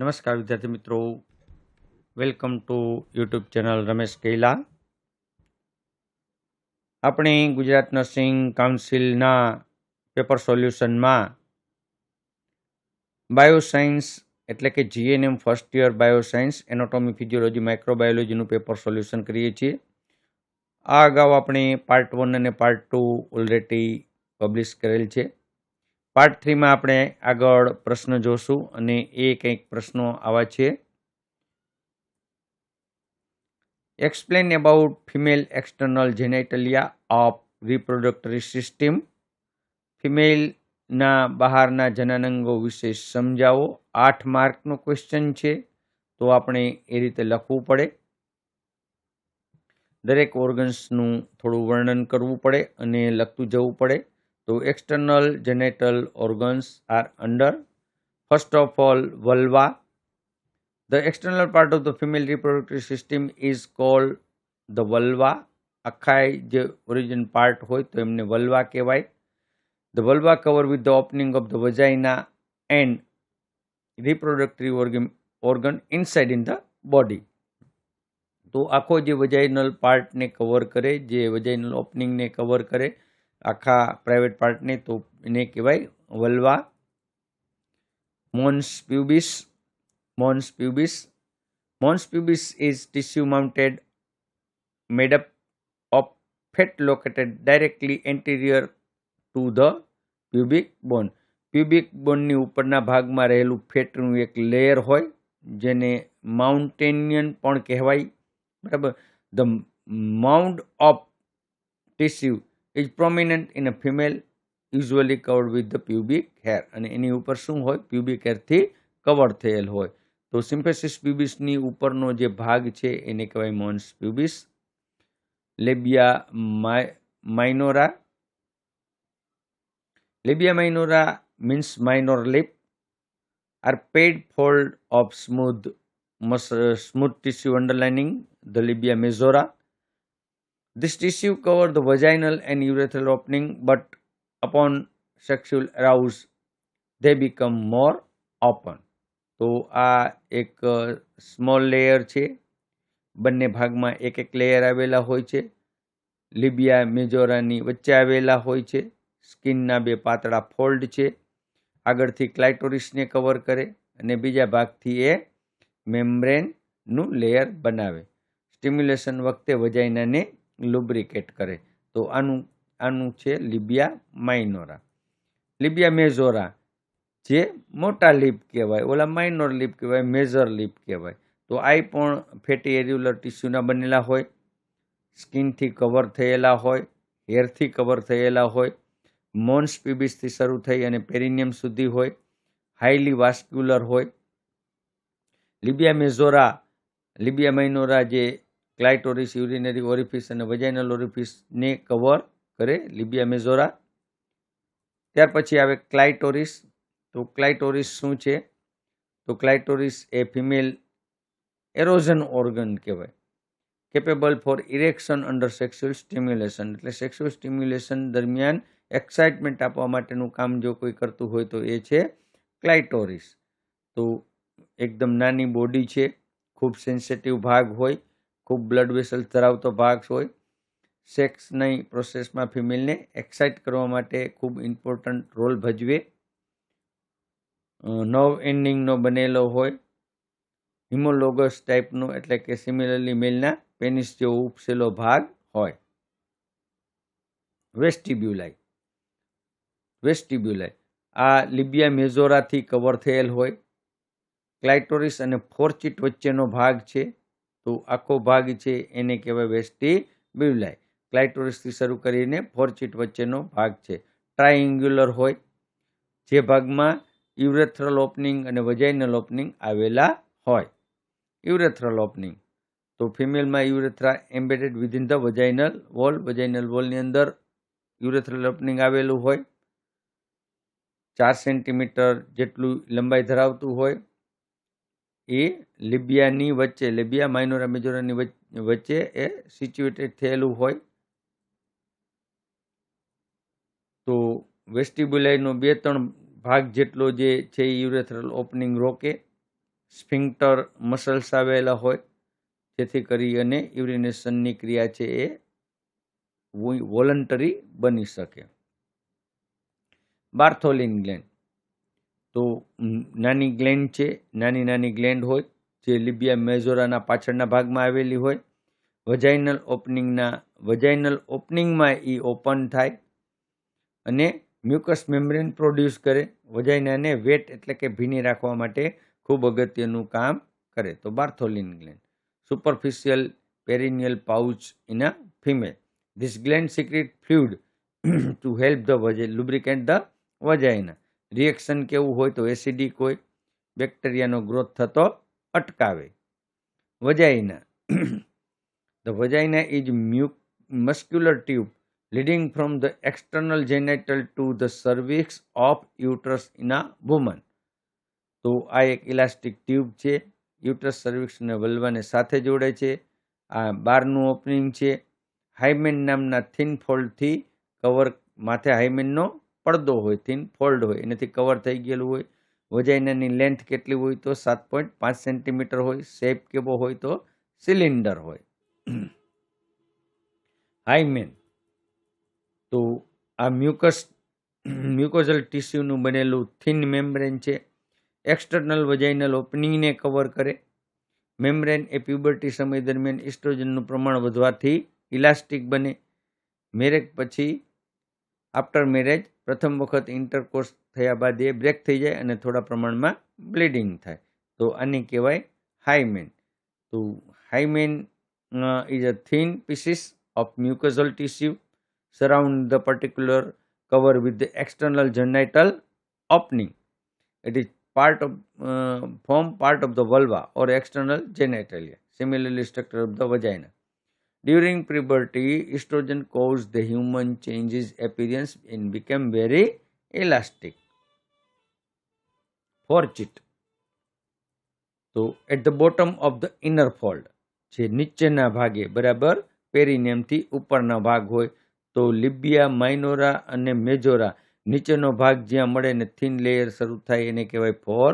નમસ્કાર, વિદ્યાર્થી મિત્રો. Welcome to YouTube channel Ramesh Kaila. આપણે ગુજરાત નર્સિંગ કાઉન્સિલના પેપર સોલ્યુશનમાં બાયોસાયન્સ એટલે કે GNM first year bioscience, anatomy physiology, માઇક્રોબાયોલોજીનું paper solution કરીએ છીએ. આ અગાઉ આપણે પાર્ટ વન અને પાર્ટ ટુ ઓલરેડી પબ્લિશ કરેલ છે. પાર્ટ થ્રીમાં આપણે આગળ પ્રશ્ન જોશું અને એ કંઈક પ્રશ્નો આવા છે. Explain about female external genitalia of reproductive system ફિમેલના બહારના જનનાંગો વિશે સમજાવો. આઠ માર્કનો ક્વેશ્ચન છે, તો આપણે એ રીતે લખવું પડે. દરેક ઓર્ગન્સનું થોડું વર્ણન કરવું પડે અને લખતું જવું પડે. તો external genital organs are under first of all vulva the external part of the female reproductive system is called the vulva. આખા જે ઓરિજિન પાર્ટ હોય તો એમને વલ્વા કહેવાય. The vulva cover with the opening of the vagina and reproductive organ organ inside in the body તો આખો જે vaginal પાર્ટને કવર કરે, જે વજાઇનલ ઓપનિંગને કવર કરે આખા પ્રાઇવેટ પાર્ટને તો એને કહેવાય vulva, mons pubis mons pubis. Mons pubis is tissue mounted made up of fat located directly anterior to the pubic bone pubic બોનની ઉપરના ભાગમાં રહેલું ફેટનું એક લેયર હોય, જેને માઉન્ટેનિયન પણ કહેવાય. બરાબર? The mound of tissue is prominent in a female usually covered with the pubic hair અને એની ઉપર શું હોય? પ્યુબિક હેરથી કવર થયેલ હોય. તો સિમ્પેસિસ પ્યુબિસની ઉપરનો જે ભાગ છે, એને કહેવાય mons pubis labia minora labia minora means minor lip are pad fold of smooth smooth tissue underlining the labia majora This tissue covers the vaginal and urethral opening, but upon sexual arouse, they become more open. તો આ એક small layer છે બંને ભાગમાં એક એક layer આવેલા હોય છે લિબિયા મેજોરાની વચ્ચે આવેલા હોય છે સ્કિનના બે પાતળા ફોલ્ડ છે આગળથી ક્લાઇટોરિસને કવર કરે અને બીજા ભાગથી એ મેમ્બ્રેનનું લેયર બનાવે સ્ટિમ્યુલેશન વખતે વજાઇનાને લુબ્રિકેટ કરે. તો આનું આનું છે લિબિયા માઇનોરા. લિબિયા મેઝોરા, જે મોટા લીપ કહેવાય, ઓલા માઇનોર લીપ કહેવાય મેજર લીપ કહેવાય. તો આ પણ ફેટી એર્યુલર ટિશ્યુના બનેલા હોય, સ્કિનથી કવર થયેલા હોય, હેરથી કવર થયેલા હોય, મોન્સ પીબીસથી શરૂ થઈ અને પેરિનિયમ સુધી હોય, હાઈલી વાસ્ક્યુલર હોય. લિબિયા મેઝોરા, લિબિયા માઇનોરા જે ક્લાઇટોરિસ યુરિનરી ઓરિફિસ અને વજાઇનલ ઓરિફિસને કવર કરે લિબિયા મેઝોરા. ત્યાર પછી આવે ક્લાઇટોરિસ તો ક્લાઇટોરિસ શું છે? તો ક્લાઇટોરિસ એ ફિમેલ એરોઝન ઓર્ગન કહેવાય. Capable for erection under sexual stimulation. એટલે સેક્સ્યુઅલ સ્ટિમ્યુલેશન દરમિયાન એક્સાઇટમેન્ટ આપવા માટેનું કામ જો કોઈ કરતું હોય તો એ છે ક્લાઇટોરિસ તો એકદમ નાની બોડી છે, ખૂબ સેન્સિટિવ ભાગ હોય ખૂબ બ્લડ વેસલ ધરાવતો ભાગ હોય સેક્સની પ્રોસેસમાં ફિમેલને એક્સાઇટ કરવા માટે ખૂબ ઇમ્પોર્ટન્ટ રોલ ભજવે. નવ એન્ડિંગનો બનેલો હોય, હિમોલોગસ ટાઈપનો એટલે કે સિમિલરલી મેલના પેનિસ જેવો ઉપસેલો ભાગ હોય. વેસ્ટિબ્યુલાઈ વેસ્ટિબ્યુલાઈ આ લિબિયા મેઝોરાથી કવર થયેલ હોય ક્લાઇટોરિસ અને ફોર્ચિટ વચ્ચેનો ભાગ છે. તો આખો ભાગ છે એને કહેવાય વેસ્ટી બ્યુલાઈ ક્લાઇટોરિસથી શરૂ કરીને ફોરચીટ વચ્ચેનો ભાગ છે. ટ્રાયંગ્યુલર હોય, જે ભાગમાં યુરેથ્રલ ઓપનિંગ અને વજાઇનલ ઓપનિંગ આવેલા હોય. યુરેથ્રલ ઓપનિંગ તો ફિમેલમાં urethra embedded within the vaginal wall vaginal વોલની અંદર યુરેથ્રલ ઓપનિંગ આવેલું હોય. ચાર સેન્ટીમીટર જેટલું લંબાઈ ધરાવતું હોય. એ લિબિયાની વચ્ચે, લિબિયા માઇનોરા મેજોરાની વચ્ચે એ સિચ્યુએટેડ થયેલું હોય. તો વેસ્ટિબ્યુલાઈનો બે ત્રણ ભાગ જેટલો જે છે એ યુરેથ્રલ ઓપનિંગ રોકે, સ્ફિંક્ટર મસલ્સ આવેલા હોય, જેથી કરી અને યુરિનેશનની ક્રિયા છે એ વોલન્ટરી બની શકે. Bartholin gland. તો નાની ગ્લેન્ડ છે. નાની નાની ગ્લેન્ડ હોય, જે લિબિયા મેઝોરાના પાછળના ભાગમાં આવેલી હોય. વજાઇનલ ઓપનિંગના, વજાઇનલ ઓપનિંગમાં એ ઓપન થાય અને મ્યુકસ મેમ્બ્રેન પ્રોડ્યુસ કરે. વજાઇનાને વેટ એટલે કે ભીની રાખવા માટે ખૂબ અગત્યનું કામ કરે. તો Bartholin gland, superficial perineal pouch in female. This gland secrete fluid to help the વજે lubricant the vagina reaction કેવું હોય તો એસિડિક હોય બેક્ટેરિયાનો ગ્રોથ થતો અટકાવે. Vagina the vagina is mu muscular tube leading from the external genital to the cervix of uterus in a woman તો આ એક ઇલાસ્ટિક ટ્યુબ છે. યુટરસ સર્વિક્સ અને વલ્વાને સાથે જોડે છે. આ બારનું ઓપનિંગ છે. હાઇમેન નામના થિન ફોલ્ડથી કવર માથે હાઇમેનનો પડદો હોય થીન ફોલ્ડ હોય, એનાથી કવર થઈ ગયેલું હોય વજાઇનાની લેન્થ કેટલી હોય તો સાત પોઈન્ટ પાંચ સેન્ટીમીટર હોય શેપ કેવો હોય તો સિલિન્ડર હોય. હાઈમેન તો આ મ્યુકસ મ્યુકોઝલ ટીસ્યુનું બનેલું થિન મેમ્બ્રેન છે. એક્સટર્નલ વજાઇનલ ઓપનિંગને કવર કરે. મેમ્બ્રેન એ પ્યુબર્ટી સમય દરમિયાન ઇસ્ટ્રોજનનું પ્રમાણ વધવાથી ઇલાસ્ટિક બને. મેરેજ પછી આફ્ટર મેરેજ પ્રથમ વખત ઇન્ટરકોર્સ થયા બાદ એ બ્રેક થઈ જાય અને થોડા પ્રમાણમાં બ્લીડિંગ થાય તો આને કહેવાય હાઈમેન તો hymen is a thin pieces of mucosal tissue surround the particular cover with the external genital opening. It is part of uh, form part of the vulva or external. Similarly, structure of the vagina. During puberty, estrogen caused the human changes appearance and became very elastic. Forchit. તો at the bottom of the inner fold જે નીચેના ભાગે બરાબર પેરિનિયમથી ઉપરના ભાગ હોય તો લિબિયા માઇનોરા અને મેજોરા નીચેનો ભાગ જ્યાં મળે ને થીન લેયર શરૂ થાય એને કહેવાય ફોર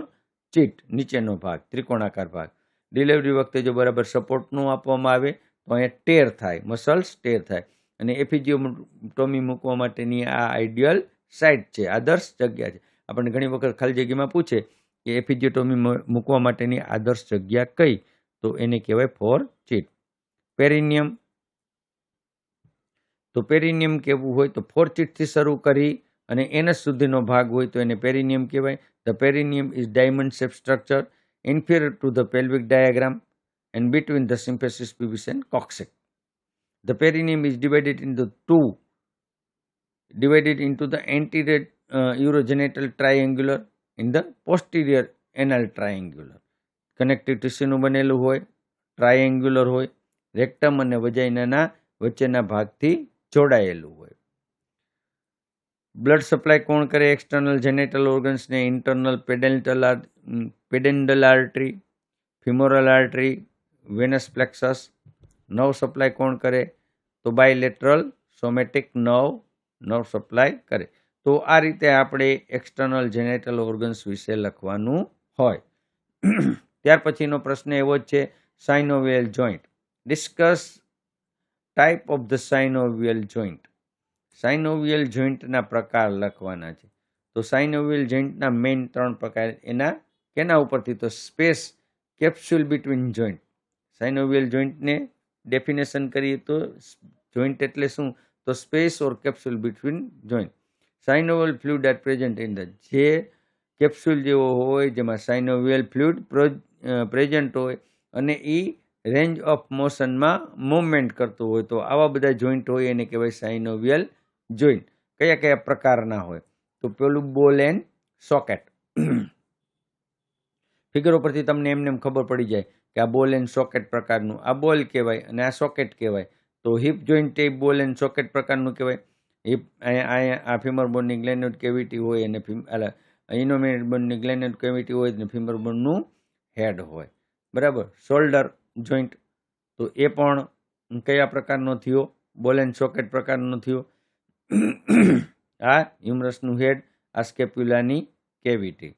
ચીટ નીચેનો ભાગ ત્રિકોણાકાર ભાગ ડિલિવરી વખતે જો બરાબર સપોર્ટ ન આપવામાં આવે તો અહીંયા ટેર થાય, મસલ્સ ટેર થાય. અને એફિજિયોટોમી મૂકવા માટેની આ આઈડિયલ સાઇટ છે, આદર્શ જગ્યા છે. આપણને ઘણી વખત ખાલી જગ્યામાં પૂછે કે એફિજિયોટોમી મૂકવા માટેની આદર્શ જગ્યા કઈ? તો એને કહેવાય ફોર ચીટ. પેરિનિયમ. તો પેરિનિયમ કેવું હોય? તો ફોરચીટથી શરૂ કરી અને એનસ સુધીનો ભાગ હોય તો એને પેરિનિયમ કહેવાય. The perineum is diamond shape structure. Inferior to the pelvic diagram. And between the symphysis pubis and coccyx. The perineum is divided into two, divided into the anterior uh, urogenital triangular in the posterior anal triangular. Connective ટિશ્યુનું બનેલું હોય triangular હોય રેક્ટમ અને વજાઇનાના વચ્ચેના ભાગથી જોડાયેલું હોય blood supply કોણ કરે external genital ઓર્ગન્સને internal pudendal pudendal artery femoral artery venous plexus, nerve supply કોણ કરે? તો બાયલેટરલ, સોમેટિક નવ નવ સપ્લાય કરે. તો આ રીતે આપણે એક્સટર્નલ જેનેટલ ઓર્ગન્સ વિશે લખવાનું હોય. ત્યાર પછીનો પ્રશ્ન એવો જ છે synovial joint. Discuss type of the synovial joint. Synovial જોઈન્ટના પ્રકાર લખવાના છે. તો સાઇનોવિયલ જોઈન્ટના મેઇન ત્રણ પ્રકાર એના, કેના ઉપરથી? તો space capsule between joint. Synovial જોઈન્ટને definition કરીએ તો જોઈન્ટ એટલે શું? તો space or capsule between joint synovial fluid are present in the જે કેપ્સ્યુલ જેવો હોય, જેમાં સાઇનોવિયલ ફ્લુઇડ પ્રેઝન્ટ હોય, અને એ રેન્જ ઓફ મોશનમાં મૂવમેન્ટ કરતું હોય. તો આવા બધા જોઈન્ટ હોય, એને કહેવાય સાઇનોવિયલ જોઈન્ટ કયા કયા પ્રકારના હોય? તો પેલું બોલ એન્ડ સોકેટ ફિગરો પરથી તમને એમને એમ ખબર પડી જાય. કે આ બોલ એન્ડ સોકેટ પ્રકારનું, આ બોલ કહેવાય અને આ સોકેટ કહેવાય. તો હિપ જોઈન્ટ એ બોલ એન્ડ સોકેટ પ્રકારનું કહેવાય. હિપ અહીંયા આ ફિમર બોનની ગ્લેનોડ કેવિટી હોય અને એટલે ઇનોમિનેટ બોનની ગ્લેનોડ કેવિટી હોય અને ફિમર બોનનું હેડ હોય. બરાબર? Shoulder joint. તો એ પણ કયા પ્રકારનો થયો? બોલ એન્ડ સોકેટ પ્રકારનો થયો. આ હ્યુમરસનું હેડ, આ સ્કેપ્યુલાની કેવિટી.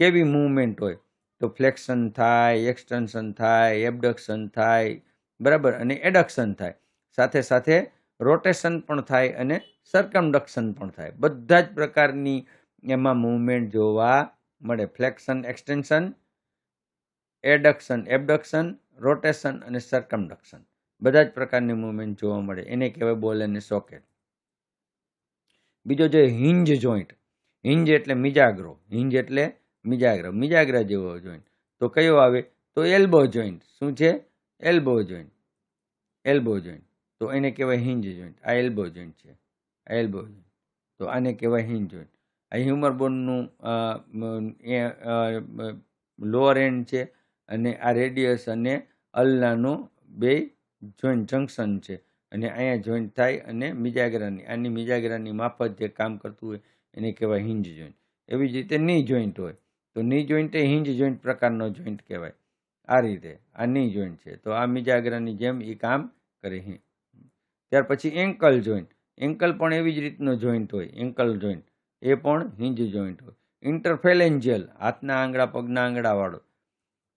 કેવી મૂવમેન્ટ હોય? તો ફ્લેક્શન થાય, એક્સટેન્શન થાય, એબડક્શન થાય, બરાબર? અને એડક્શન થાય. સાથે સાથે રોટેશન પણ થાય અને સરકમડક્શન પણ થાય. બધા જ પ્રકારની એમાં મૂવમેન્ટ જોવા મળે. ફ્લેક્શન, એક્સટેન્શન, એડક્શન, એબડક્શન, રોટેશન અને સરકમડક્શન. બધા જ પ્રકારની મૂવમેન્ટ જોવા મળે. એને કહેવાય બોલ અને સોકેટ. બીજો છે હિંજ જોઈન્ટ. હિંજ એટલે મિજાગ્રો. હિંજ એટલે મિજાગ્રો મિજાગ્રા જેવો જોઈન્ટ તો કયો આવે? તો એલ્બો જોઈન્ટ શું છે? એલ્બો જોઈન્ટ એલ્બો જોઈન્ટ તો એને કહેવાય હિંજ જોઈન્ટ આ એલ્બો જોઈન્ટ છે. આ એલ્બો જોઈન્ટ તો આને કહેવાય હિંજ જોઈન્ટ આ હ્યુમર બોનનું લોઅર એન્ડ છે અને આ રેડિયસ અને અલ્લાનું બે જોઈન્ટ જંક્શન છે. અને અહીંયા જોઈન્ટ થાય અને મિજાગરાની, આની મિજાગરાની માફત જે કામ કરતું હોય એને કહેવાય હિંજ જોઈન્ટ એવી જ રીતે ની જોઈન્ટ હોય. તો ની જોઈન્ટ એ હિંજ જોઈન્ટ પ્રકારનો જોઈન્ટ કહેવાય. આ રીતે, આ ની જોઈન્ટ છે. તો આ મિજાગરાની જેમ એ કામ કરે ત્યાર પછી એન્કલ જોઈન્ટ એન્કલ પણ એવી જ રીતનો જોઈન્ટ હોય એન્કલ જોઈન્ટ એ પણ હિંજ જોઈન્ટ હોય. ઇન્ટરફેલેન્જિયલ હાથના આંગળા, પગના આંગળાવાળો.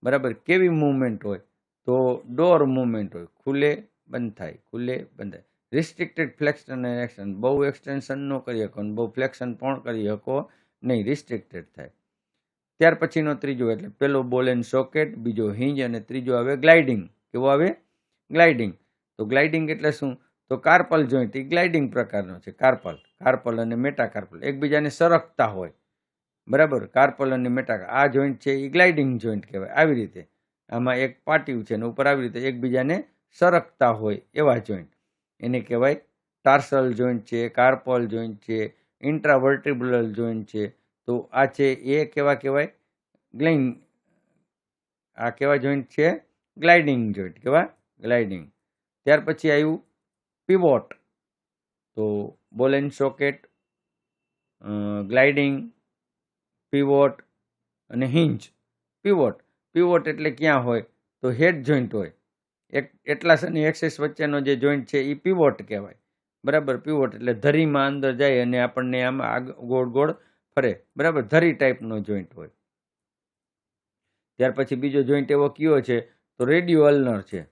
બરાબર, કેવી મૂવમેન્ટ હોય? તો ડોર મૂવમેન્ટ હોય. ખુલે, બંધ થાય. ખુલે, બંધ થાય. રિસ્ટ્રિક્ટેડ ફ્લેક્શન અને એક્શન બહુ એક્સટેન્શન ન કરી શકો બહુ ફ્લેક્શન પણ કરી શકો નહીં. રિસ્ટ્રિક્ટેડ થાય. ત્યાર પછીનો ત્રીજો એટલે પેલો બોલ એન્ડ સોકેટ, બીજો હિંજ અને ત્રીજો આવે ગ્લાઇડિંગ. કેવો આવે? ગ્લાઇડિંગ. તો ગ્લાઇડિંગ એટલે શું? તો કાર્પલ જોઈન્ટ એ ગ્લાઇડિંગ પ્રકારનો છે, કાર્પલ. કાર્પલ અને મેટાકાર્પલ. એકબીજાને સરકતા હોય. બરાબર? કાર્પલ અને મેટા આ જોઈન્ટ છે એ ગ્લાઇડિંગ જોઈન્ટ કહેવાય. આવી રીતે. આમાં એક પાટિયું છે ને ઉપર આવી રીતે એકબીજાને સરકતા હોય એવા જોઈન્ટ. એને કહેવાય ટાર્સલ જોઈન્ટ છે, કાર્પલ જોઈન્ટ છે, ઇન્ટ્રાવર્ટિબ્યુલર જોઈન્ટ છે તો આ છે એ કેવા કહેવાય? ગ્લાઇન. આ કેવા જોઈન્ટ છે? ગ્લાઇડિંગ જોઈન્ટ કેવા? ગ્લાઇડિંગ. ત્યાર પછી આવ્યું પીવોટ. તો ball and socket gliding, pivot અને હિંજ. પીવોટ. પીવોટ એટલે ક્યાં હોય? તો હેડ જોઈન્ટ હોય. એક, એટલાસ અને એક્સેસ વચ્ચેનો જે જોઈન્ટ છે એ પીવોટ કહેવાય. બરાબર? પીવોટ એટલે ધરીમાં અંદર જાય અને આપણને આમ આગ, ગોળ ગોળ ફરે. બરાબર? ધરી ટાઈપનો જોઈન્ટ હોય. ત્યાર પછી બીજો જોઈન્ટ એવો કયો છે? તો રેડિયો અલ્નર છે.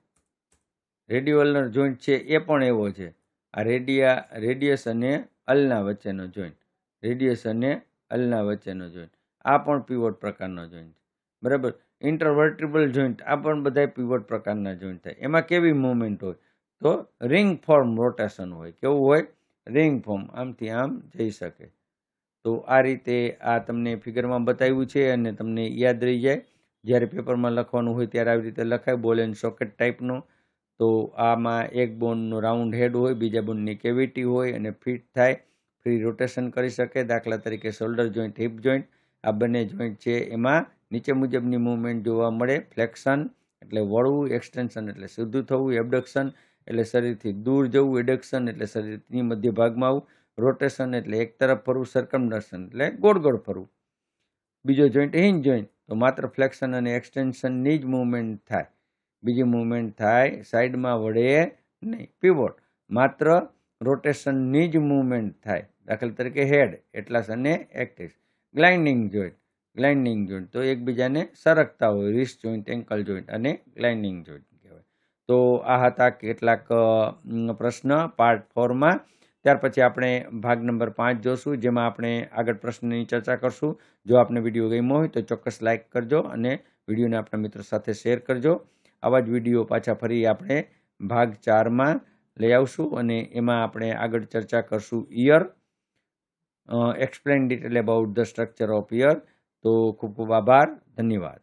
રેડિયો અલ્નર જોઈન્ટ છે એ પણ એવો છે. આ રેડિયા, રેડિયસ અને અલના વચ્ચેનો જોઈન્ટ રેડિયસ અને અલના વચ્ચેનો જોઈન્ટ આ પણ પીવોટ પ્રકારનો જોઈન્ટ બરાબર? ઇન્ટરવર્ટિબલ જોઈન્ટ આ પણ બધા પીવોટ પ્રકારના જોઈન્ટ થાય. એમાં કેવી મુવમેન્ટ હોય? તો રિંગ ફોર્મ રોટેશન હોય. કેવું હોય? રિંગ ફોર્મ આમથી આમ જઈ શકે. તો આ રીતે આ તમને ફિગરમાં બતાવ્યું છે અને તમને યાદ રહી જાય. જ્યારે પેપરમાં લખવાનું હોય ત્યારે આવી રીતે લખાય. બોલ એન્ડ સોકેટ ટાઈપનું તો આમાં એક બોનનો રાઉન્ડ હેડ હોય, બીજા બોનની કેવિટી હોય અને ફિટ થાય. ફ્રી રોટેશન કરી શકે. દાખલા તરીકે શોલ્ડર જોઈન્ટ હિપ જોઈન્ટ આ બંને જોઈન્ટ છે એમાં. નીચે મુજબની મૂવમેન્ટ જોવા મળે. ફ્લેક્શન એટલે વળવું. એક્સટેન્શન એટલે સીધું થવું. એબડક્શન એટલે શરીરથી દૂર જવું. એડક્શન એટલે શરીરની મધ્ય ભાગમાં આવવું. રોટેશન એટલે એક તરફ ફરવું સરકમડક્શન એટલે ગોળ ગોળ ફરવું. બીજો જોઈન્ટ હિંજ જોઈન્ટ તો માત્ર ફ્લેક્શન અને એક્સટેન્શનની જ મૂવમેન્ટ થાય. બીજી મૂવમેન્ટ થાય સાઈડમાં વળે નહીં પીવોટ માત્ર રોટેશનની જ મૂવમેન્ટ થાય. દાખલા તરીકે હેડ એટલાસ અને એક્ટિસ ગ્લાઇન્ડિંગ જોઈન્ટ ગ્લાઇન્ડિંગ જોઈન્ટ તો એકબીજાને સરકતા હોય રિસ્ટ જોઈન્ટ એન્કલ જોઈન્ટ અને ગ્લાઇન્ડિંગ જોઈન્ટ કહેવાય. તો આ હતા કેટલાક પ્રશ્ન પાર્ટ ફોરમાં ત્યાર પછી આપણે ભાગ નંબર પાંચ જોશું, જેમાં આપણે આગળ પ્રશ્નની ચર્ચા કરશું. જો આપને વીડિયો ગમ્યો હોય તો ચોક્કસ લાઇક કરજો અને વિડીયોને આપણા મિત્રો સાથે શેર કરજો. આવા જ વીડિયો પાછા ફરી આપણે ભાગ ચારમાં લઈ આવશું અને એમાં આપણે આગળ ચર્ચા કરશું ear explain detail about the structure of ear તો ખૂબ ખૂબ આભાર, ધન્યવાદ.